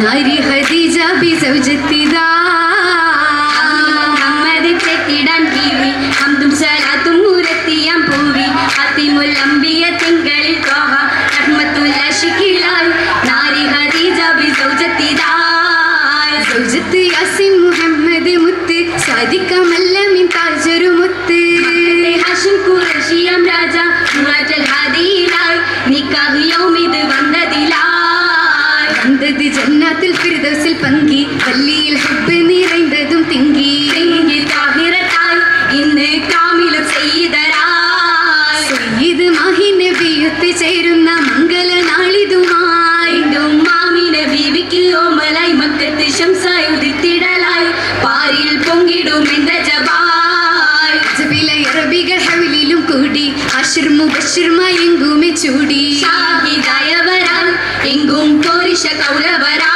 Nari Hadica bize vücettidan Basheer മുബഷിർമ ചൂടി. ഷാഹിദായവരാൻ എങ്കും കോരിഷ കൗരവരാൻ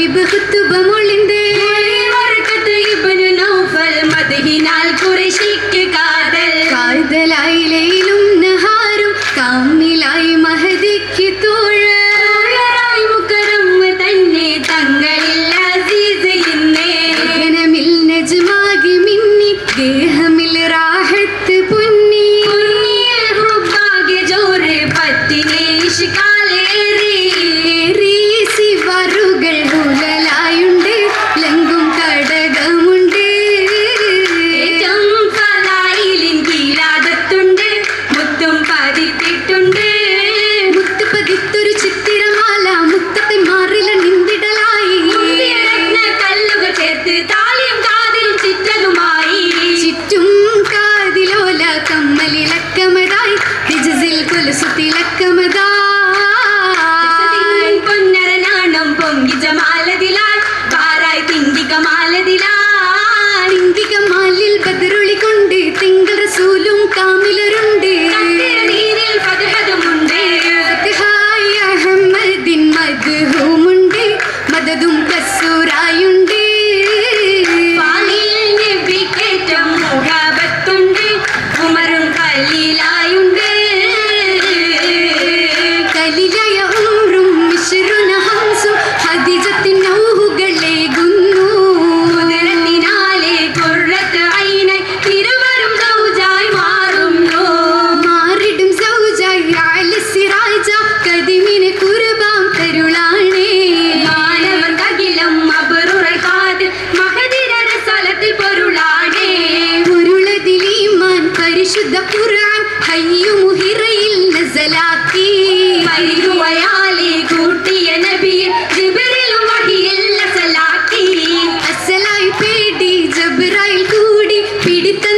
любых പിടിത്ത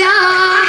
যায়